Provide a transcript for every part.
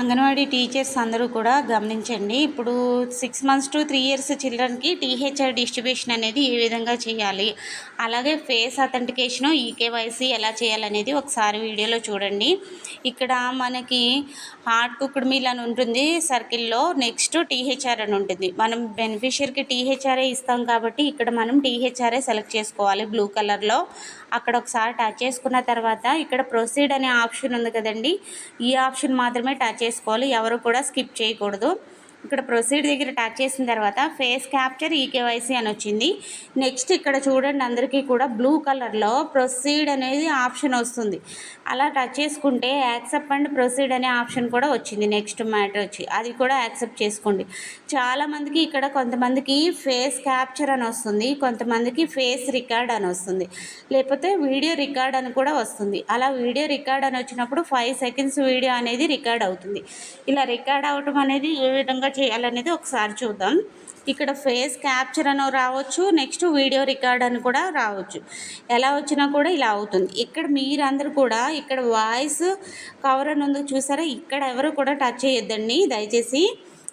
Anganwadi teachers అందరూ కూడా గమనించండి. ఇప్పుడు six months to three years చిల్డ్రన్కి THR distribution అనేది ఏ విధంగా చేయాలి. అలాగే ఫేస్ అథెంటికేషన్ ఈకేవైసీ ఎలా చేయాలనేది ఒకసారి వీడియోలో చూడండి. ఇక్కడ మనకి హార్ట్ కుక్డ్ మీల్ అని ఉంటుంది సర్కిల్లో నెక్స్ట్ టీహెచ్ఆర్ అని ఉంటుంది. మనం బెనిఫిషియర్కి టీహెచ్ఆర్ఏ ఇస్తాం కాబట్టి ఇక్కడ మనం టీహెచ్ఆర్ఏ సెలెక్ట్ చేసుకోవాలి బ్లూ కలర్లో అక్కడ ఒకసారి టచ్ చేసుకున్న తర్వాత ఇక్కడ ప్రొసీడ్ అనే ఆప్షన్ ఉంది కదండి. ఈ ఆప్షన్ మాత్రమే టచ్ చేసుకోవాలి ఎవరు కూడా స్కిప్ చేయకూడదు. ఇక్కడ ప్రొసీడ్ దగ్గర టచ్ చేసిన తర్వాత ఫేస్ క్యాప్చర్ ఈకేవైసీ అని వచ్చింది. నెక్స్ట్ ఇక్కడ చూడండి అందరికీ కూడా బ్లూ కలర్లో ప్రొసీడ్ అనేది ఆప్షన్ వస్తుంది. అలా టచ్ చేసుకుంటే యాక్సెప్ట్ అండ్ ప్రొసీడ్ అనే ఆప్షన్ కూడా వచ్చింది నెక్స్ట్ మ్యాటర్ వచ్చి. అది కూడా యాక్సెప్ట్ చేసుకోండి. చాలామందికి ఇక్కడ కొంతమందికి ఫేస్ క్యాప్చర్ అని వస్తుంది కొంతమందికి ఫేస్ రికార్డ్ అని వస్తుంది. లేకపోతే వీడియో రికార్డ్ అని కూడా వస్తుంది. అలా వీడియో రికార్డ్ అని వచ్చినప్పుడు ఫైవ్ సెకండ్స్ వీడియో అనేది రికార్డ్ అవుతుంది. ఇలా రికార్డ్ అవటం అనేది ఏ విధంగా చేయాలనేది ఒకసారి చూద్దాం. ఇక్కడ ఫేస్ క్యాప్చర్ అని రావచ్చు నెక్స్ట్ వీడియో రికార్డ్ అని కూడా రావచ్చు. ఎలా వచ్చినా కూడా ఇలా అవుతుంది. ఇక్కడ మీరందరూ కూడా ఇక్కడ వాయిస్ కవర్ అని ఉందో చూసారా? ఇక్కడ ఎవరు కూడా టచ్ చేయొద్దండి. దయచేసి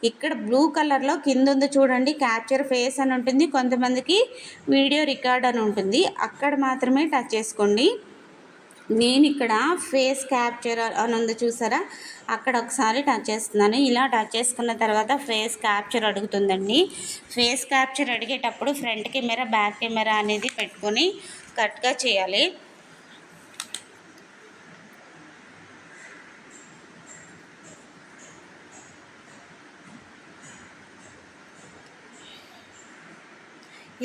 ఇక్కడ బ్లూ కలర్లో కింద ఉంది చూడండి క్యాప్చర్ ఫేస్ అని ఉంటుంది. కొంతమందికి వీడియో రికార్డ్ అని ఉంటుంది. అక్కడ మాత్రమే టచ్ చేసుకోండి. నేను ఇక్కడ ఫేస్ క్యాప్చర్ అని ఉంది చూసారా? అక్కడ ఒకసారి టచ్ చేస్తున్నాను. ఇలా టచ్ చేసుకున్న తర్వాత ఫేస్ క్యాప్చర్ అడుగుతుందండి. ఫేస్ క్యాప్చర్ అడిగేటప్పుడు ఫ్రంట్ కెమెరా బ్యాక్ కెమెరా అనేది పెట్టుకొని కరెక్ట్గా చేయాలి.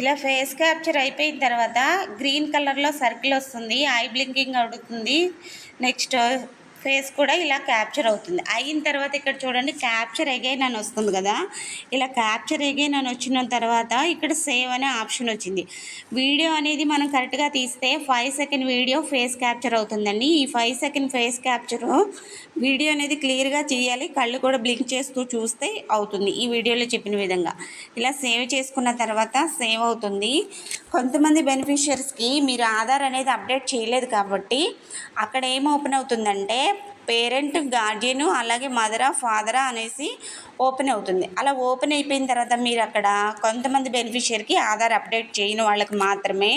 ఇలా ఫేస్ క్యాప్చర్ అయిపోయిన తర్వాత గ్రీన్ కలర్లో సర్కిల్ వస్తుంది. ఐ బ్లింకింగ్ అడుగుతుంది నెక్స్ట్ ఫేస్ కూడా ఇలా క్యాప్చర్ అవుతుంది. అయిన తర్వాత ఇక్కడ చూడండి క్యాప్చర్ ఎగైన్ అని వస్తుంది కదా? ఇలా క్యాప్చర్ ఎగైన్ అని వచ్చిన తర్వాత ఇక్కడ సేవ్ అనే ఆప్షన్ వచ్చింది. వీడియో అనేది మనం కరెక్ట్గా తీస్తే five second video face capture అవుతుందండి. ఈ five second face capture video అనేది క్లియర్గా చేయాలి. కళ్ళు కూడా బ్లింక్ చేస్తూ చూస్తే అవుతుంది ఈ వీడియోలో చెప్పిన విధంగా. ఇలా సేవ్ చేసుకున్న తర్వాత సేవ్ అవుతుంది. కొంతమంది బెనిఫిషియర్స్కి మీరు ఆధార్ అనేది అప్డేట్ చేయలేదు కాబట్టి అక్కడ ఏం ఓపెన్ అవుతుందంటే పేరెంట్ గార్డియను అలాగే మదరా ఫాదరా అనేసి ఓపెన్ అవుతుంది. అలా ఓపెన్ అయిపోయిన తర్వాత మీరు అక్కడ కొంతమంది బెనిఫిషియర్కి ఆధార్ అప్డేట్ చేయని వాళ్ళకి మాత్రమే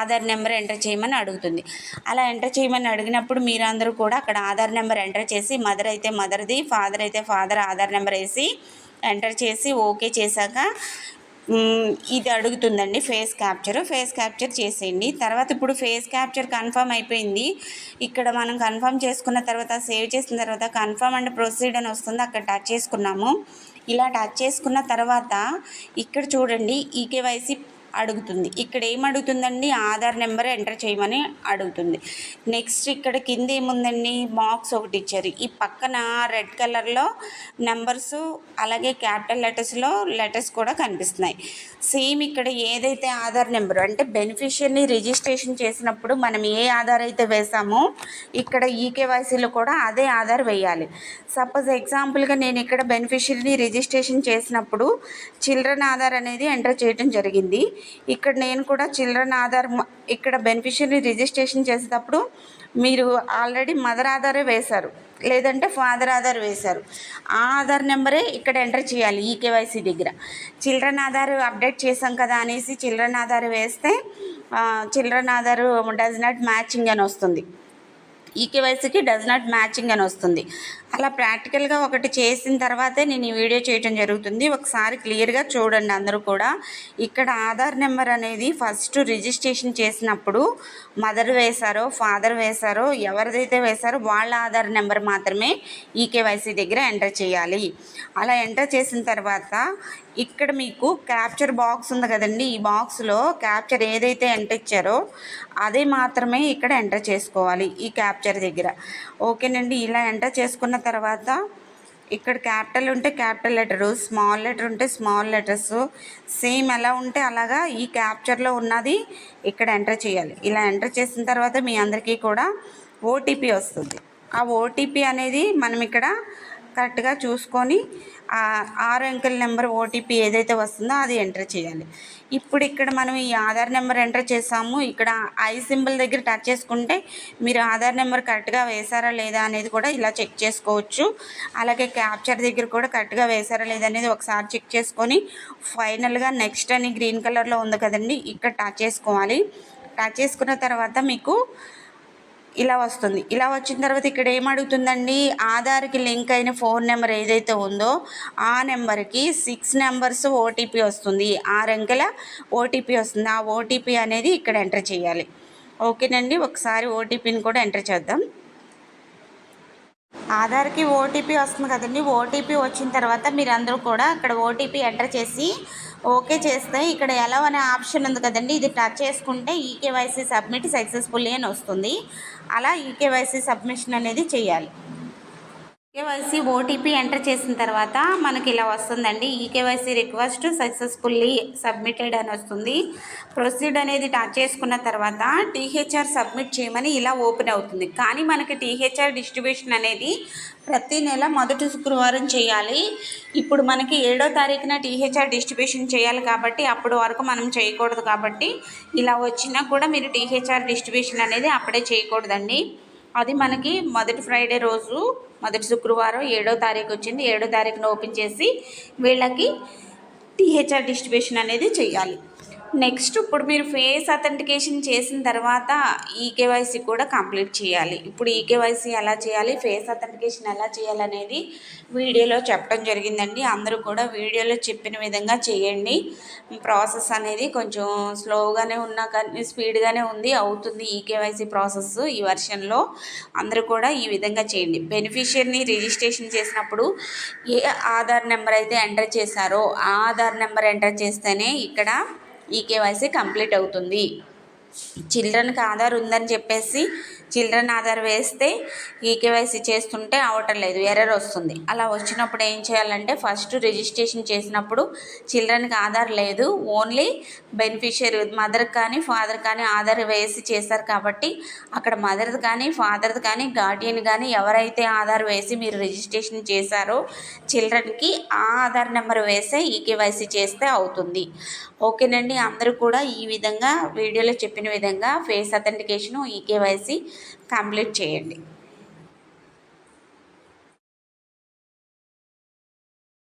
ఆధార్ నెంబర్ ఎంటర్ చేయమని అడుగుతుంది. అలా ఎంటర్ చేయమని అడిగినప్పుడు మీరందరూ కూడా అక్కడ ఆధార్ నెంబర్ ఎంటర్ చేసి మదర్ అయితే మదర్ది ఫాదర్ అయితే ఫాదర్ ఆధార్ నెంబర్ వేసి ఎంటర్ చేసి ఓకే చేశాక ఇది అడుగుతుందండి ఫేస్ క్యాప్చర్. ఫేస్ క్యాప్చర్ చేసేయండి. తర్వాత ఇప్పుడు ఫేస్ క్యాప్చర్ కన్ఫర్మ్ అయిపోయింది. ఇక్కడ మనం కన్ఫర్మ్ చేసుకున్న తర్వాత సేవ్ చేసిన తర్వాత కన్ఫర్మ్ అండ్ ప్రొసీడ్ అని వస్తుంది. అక్కడ టచ్ చేసుకున్నాము. ఇలా టచ్ చేసుకున్న తర్వాత ఇక్కడ చూడండి ఈకేవైసీ అడుగుతుంది. ఇక్కడ ఏం అడుగుతుందండి ఆధార్ నెంబర్ ఎంటర్ చేయమని అడుగుతుంది. నెక్స్ట్ ఇక్కడ కింద ఏముందండి? బాక్స్ ఒకటి ఇచ్చారు. ఈ పక్కన రెడ్ కలర్లో నెంబర్స్ అలాగే క్యాపిటల్ లెటర్స్లో లెటర్స్ కూడా కనిపిస్తున్నాయి. సేమ్ ఇక్కడ ఏదైతే ఆధార్ నెంబర్ అంటే బెనిఫిషియర్ని రిజిస్ట్రేషన్ చేసినప్పుడు మనం ఏ ఆధార్ అయితే వేసామో ఇక్కడ ఈకేవైసీలో కూడా అదే ఆధార్ వేయాలి. సపోజ్ ఎగ్జాంపుల్గా నేను ఇక్కడ బెనిఫిషియరీని రిజిస్ట్రేషన్ చేసినప్పుడు చిల్డ్రన్ ఆధార్ అనేది ఎంటర్ చేయడం జరిగింది. ఇక్కడ నేను కూడా చిల్డ్రన్ ఆధార్ ఇక్కడ బెనిఫిషియరీ రిజిస్ట్రేషన్ చేసేటప్పుడు మీరు ఆల్రెడీ మదర్ ఆధారే వేశారు లేదంటే ఫాదర్ ఆధార్ వేశారు. ఆ ఆధార్ నెంబరే ఇక్కడ ఎంటర్ చేయాలి ఈ కేవైసీ దగ్గర. చిల్డ్రన్ ఆధార్ అప్డేట్ చేసాం కదా అనేసి చిల్డ్రన్ ఆధార్ వేస్తే children Aadhaar does not matching అని వస్తుంది. ఈకేవైసీకి డస్ నాట్ మ్యాచింగ్ అని వస్తుంది. అలా ప్రాక్టికల్గా ఒకటి చేసిన తర్వాతే నేను ఈ వీడియో చేయడం జరుగుతుంది. ఒకసారి క్లియర్గా చూడండి అందరూ కూడా. ఇక్కడ ఆధార్ నెంబర్ అనేది ఫస్ట్ రిజిస్ట్రేషన్ చేసినప్పుడు మదర్ వేశారో ఫాదర్ వేశారో ఎవరిదైతే వేశారో వాళ్ళ ఆధార్ నెంబర్ మాత్రమే ఈకేవైసీ దగ్గర ఎంటర్ చేయాలి. అలా ఎంటర్ చేసిన తర్వాత ఇక్కడ మీకు క్యాప్చర్ బాక్స్ ఉంది కదండి. ఈ బాక్స్లో క్యాప్చర్ ఏదైతే ఎంటర్ ఇచ్చారో అదే మాత్రమే ఇక్కడ ఎంటర్ చేసుకోవాలి ఈ క్యాప్చర్ దగ్గర. ఓకేనండి ఇలా ఎంటర్ చేసుకున్న తర్వాత ఇక్కడ క్యాపిటల్ ఉంటే క్యాపిటల్ లెటరు స్మాల్ లెటర్ ఉంటే స్మాల్ లెటర్స్ సేమ్ ఎలా ఉంటే అలాగా ఈ క్యాప్చర్లో ఉన్నది ఇక్కడ ఎంటర్ చేయాలి. ఇలా ఎంటర్ చేసిన తర్వాత మీ అందరికీ కూడా ఓటీపీ వస్తుంది. ఆ ఓటీపీ అనేది మనం ఇక్కడ కరెక్ట్గా చూసుకొని ఆరు అంకెల నెంబర్ ఓటీపీ ఏదైతే వస్తుందో అది ఎంటర్ చేయాలి. ఇప్పుడు ఇక్కడ మనం ఈ ఆధార్ నెంబర్ ఎంటర్ చేసాము. ఇక్కడ ఐ సింబల్ దగ్గర టచ్ చేసుకుంటే మీరు ఆధార్ నెంబర్ కరెక్ట్గా వేశారా లేదా అనేది కూడా ఇలా చెక్ చేసుకోవచ్చు. అలాగే క్యాప్చర్ దగ్గర కూడా కరెక్ట్గా వేశారా లేదా అనేది ఒకసారి చెక్ చేసుకొని ఫైనల్గా నెక్స్ట్ అని గ్రీన్ కలర్లో ఉంది కదండి ఇక్కడ టచ్ చేసుకోవాలి. టచ్ చేసుకున్న తర్వాత మీకు ఇలా వస్తుంది. ఇలా వచ్చిన తర్వాత ఇక్కడ ఏం అడుగుతుందండి ఆధార్కి లింక్ అయిన ఫోన్ నెంబర్ ఏదైతే ఉందో ఆ నెంబర్కి సిక్స్ నెంబర్స్ ఓటీపీ వస్తుంది. ఆరు అంకెల ఓటీపీ వస్తుంది. ఆ ఓటీపీ అనేది ఇక్కడ ఎంటర్ చేయాలి. ఓకేనండి? ఒకసారి ఓటీపీని కూడా ఎంటర్ చేద్దాం. ఆధార్కి ఓటీపీ వస్తుంది కదండి? ఓటీపీ వచ్చిన తర్వాత మీరు అందరూ కూడా అక్కడ ఓటీపీ ఎంటర్ చేసి ఓకే చేస్తే ఇక్కడ ఎలా అనే ఆప్షన్ ఉంది కదండి. ఇది టచ్ చేసుకుంటే ఈకేవైసీ సబ్మిట్ సక్సెస్ఫుల్లీ అని వస్తుంది. అలా ఈకేవైసీ సబ్మిషన్ అనేది చేయాలి. ఈకేవైసీ ఓటీపీ ఎంటర్ చేసిన తర్వాత మనకి ఇలా వస్తుందండి. ఈకేవైసీ రిక్వెస్ట్ సక్సెస్ఫుల్లీ సబ్మిటెడ్ అని వస్తుంది. ప్రొసీడ్ అనేది టచ్ చేసుకున్న తర్వాత టీహెచ్ఆర్ సబ్మిట్ చేయమని ఇలా ఓపెన్ అవుతుంది. కానీ మనకి టీహెచ్ఆర్ డిస్ట్రిబ్యూషన్ అనేది ప్రతి నెల మొదటి శుక్రవారం చేయాలి. ఇప్పుడు మనకి ఏడో తారీఖున టీహెచ్ఆర్ డిస్ట్రిబ్యూషన్ చేయాలి కాబట్టి అప్పటి వరకు మనం చేయకూడదు కాబట్టి ఇలా వచ్చినా కూడా మీరు టీహెచ్ఆర్ డిస్ట్రిబ్యూషన్ అనేది అప్పుడే చేయకూడదండి. అది మనకి మొదటి ఫ్రైడే రోజు మొదటి శుక్రవారం ఏడో తారీఖు వచ్చింది. ఏడో తారీఖున ఓపెన్ చేసి వీళ్ళకి టీహెచ్ఆర్ డిస్ట్రిబ్యూషన్ అనేది చేయాలి నెక్స్ట్ ఇప్పుడు మీరు ఫేస్ అథెంటికేషన్ చేసిన తర్వాత ఈకేవైసీ కూడా కంప్లీట్ చేయాలి. ఇప్పుడు ఈకేవైసీ ఎలా చేయాలి? ఫేస్ అథెంటికేషన్ ఎలా చేయాలనేది వీడియోలో చెప్పడం జరిగిందండి. అందరూ కూడా వీడియోలో చెప్పిన విధంగా చేయండి. ప్రాసెస్ అనేది కొంచెం స్లోగానే ఉన్నా కానీ స్పీడ్గానే ఉంది అవుతుంది ఈకేవైసీ ప్రాసెస్ ఈ వర్షన్లో. అందరూ కూడా ఈ విధంగా చేయండి. బెనిఫిషియర్ని రిజిస్ట్రేషన్ చేసినప్పుడు ఏ ఆధార్ నెంబర్ అయితే ఎంటర్ చేశారో ఆ ఆధార్ నెంబర్ ఎంటర్ చేస్తేనే ఇక్కడ ఈ కేవైసీ కంప్లీట్ అవుతుంది. చిల్డ్రన్కి ఆధార్ ఉందని చెప్పేసి చిల్డ్రన్ ఆధార్ వేస్తే ఈ కేవైసీ చేస్తుంటే అవటం లేదు ఎర్రర్ వస్తుంది. అలా వచ్చినప్పుడు ఏం చేయాలంటే ఫస్ట్ రిజిస్ట్రేషన్ చేసినప్పుడు చిల్డ్రన్కి ఆధార్ లేదు ఓన్లీ బెనిఫిషియరీ మదర్ కానీ ఫాదర్ కానీ ఆధార్ వేసి చేశారు కాబట్టి అక్కడ మదర్ది కానీ ఫాదర్ది కానీ గార్డియన్ కానీ ఎవరైతే ఆధార్ వేసి మీరు రిజిస్ట్రేషన్ చేశారో చిల్డ్రన్కి ఆ ఆధార్ నెంబర్ వేసే ఈ కేవైసీ చేస్తే అవుతుంది. ఓకేనండి అందరూ కూడా ఈ విధంగా వీడియోలో చెప్పిన విధంగా ఫేస్ అథెంటికేషను ఈ కంప్లీట్ చేయండి.